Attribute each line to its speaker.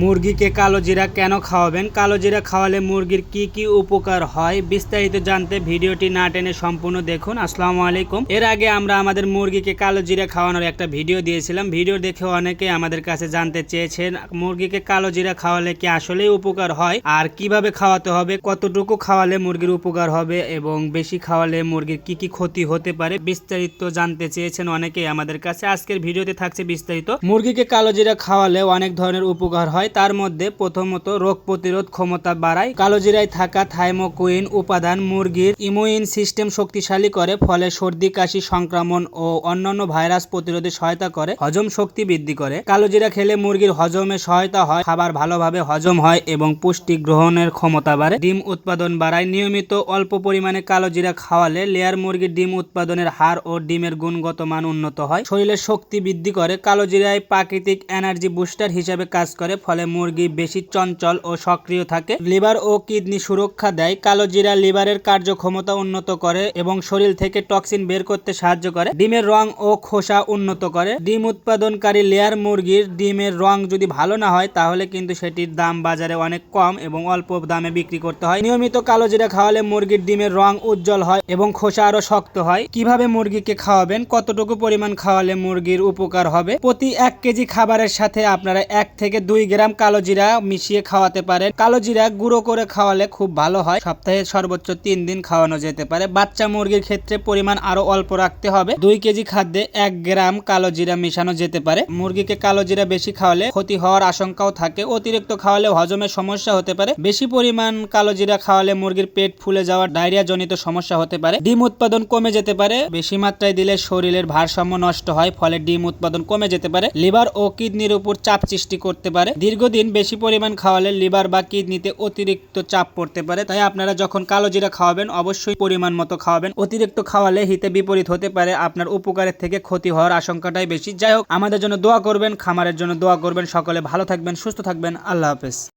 Speaker 1: মুরগিকে কালো জিরা কেন খাওয়াবেন? কালো জিরা খাওয়ালে মুরগির কি কি উপকার হয়? বিস্তারিত জানতে ভিডিওটি না টেনে সম্পূর্ণ দেখুন। আসসালামু আলাইকুম। এর আগে আমরা আমাদের মুরগিকে কালো জিরা খাওয়ানোর একটা ভিডিও দিয়েছিলাম। ভিডিও দেখে অনেকে আমাদের কাছে জানতে চেয়েছেন, মুরগিকে কালো জিরা খাওয়ালে কি আসলেই উপকার হয়? আর কীভাবে খাওয়াতে হবে? কতটুকু খাওয়ালে মুরগির উপকার হবে? এবং বেশি খাওয়ালে মুরগির কি কি ক্ষতি হতে পারে? বিস্তারিত জানতে চেয়েছেন অনেকেই আমাদের কাছে। আজকের ভিডিওতে থাকছে বিস্তারিত। মুরগিকে কালো জিরা খাওয়ালে অনেক ধরনের উপকার হয়। তার মধ্যে প্রথমত রোগ প্রতিরোধ ক্ষমতা বাড়ায়, কালোজিরায় থাকা থাইমোকুইন উপাদান মুরগির ইমিউন সিস্টেম শক্তিশালী করে, ফলে সর্দি, কাশি, সংক্রমণ ও অন্যান্য ভাইরাস প্রতিরোধে সহায়তা করে, হজম শক্তি বৃদ্ধি করে। কালোজিরা খেলে মুরগির হজমে সহায়তা হয়, খাবার ভালোভাবে হজম হয় এবং পুষ্টি গ্রহণের ক্ষমতা বাড়ে। ডিম উৎপাদন বাড়ায়, নিয়মিত অল্প পরিমাণে কালোজিরা খাওয়ালে লেয়ার মুরগির ডিম উৎপাদনের হার ও ডিমের গুণগত মান উন্নত হয়। শরীরের শক্তি বৃদ্ধি করে, কালোজিরায় প্রাকৃতিক এনার্জি বুস্টার হিসেবে কাজ করে ফলে মুরগি বেশি চঞ্চল ও সক্রিয় থাকে। লিভার ও কিডনি সুরক্ষা দেয়। কালো জিরা লিভারের কার্যক্ষমতা উন্নত করে এবং শরীর থেকে টক্সিন বের করতে সাহায্য করে। ডিমের রং ও খোসা উন্নত করে। ডিম উৎপাদনকারী লেয়ার মুরগির ডিমের রং যদি ভালো না হয়, তাহলে কিন্তু সেটির দাম বাজারে অনেক কম এবং অল্প দামে বিক্রি করতে হয়। নিয়মিত কালো জিরা খাওয়ালে মুরগির ডিমের রং উজ্জ্বল হয় এবং খোসা আরও শক্ত হয়। কীভাবে মুরগিকে খাওয়াবেন? কতটুকু পরিমাণ খাওয়ালে মুরগির উপকার হবে? প্রতি এক কেজি খাবারের সাথে আপনারা এক থেকে দুই গ্রাম কালো জিরা মিশিয়ে খাওয়াতে পারেন। কালো জিরা গুঁড়ো করে খাওয়ালে খুব ভালো হয়। সপ্তাহে সর্বোচ্চ তিন দিন খাওয়ানো যেতে পারে। বাচ্চা মুরগির ক্ষেত্রে পরিমাণ আরও অল্প রাখতে হবে। দুই কেজি খাদ্যে এক গ্রাম কালো জিরা মিশানো যেতে পারে। মুরগিকে কালো জিরা বেশি খাওয়ালে ক্ষতি হওয়ার আশঙ্কাও থাকে। অতিরিক্ত খাওয়ালে হজমের সমস্যা হতে পারে। বেশি পরিমাণ কালো জিরা খাওয়ালে মুরগির পেট ফুলে যাওয়ার ডায়রিয়া জনিত সমস্যা হতে পারে। ডিম উৎপাদন কমে যেতে পারে। বেশি মাত্রায় দিলে শরীরের ভারসাম্য নষ্ট হয়, ফলে ডিম উৎপাদন কমে যেতে পারে। লিভার ও কিডনির উপর চাপ সৃষ্টি করতে পারে। দীর্ঘদিন বেশি পরিমাণ খাওয়ালে লিভার বা কিডনিতে অতিরিক্ত চাপ পড়তে পারে। তাই আপনারা যখন কালো জিরা খাওয়াবেন, অবশ্যই পরিমাণ মতো খাওয়াবেন। অতিরিক্ত খাওয়ালে হিতে বিপরীত হতে পারে, আপনার উপকারের থেকে ক্ষতি হওয়ার আশঙ্কাটাই বেশি। যাই হোক, আমাদের জন্য দোয়া করবেন, খামারের জন্য দোয়া করবেন। সকলে ভালো থাকবেন, সুস্থ থাকবেন। আল্লাহ হাফেজ।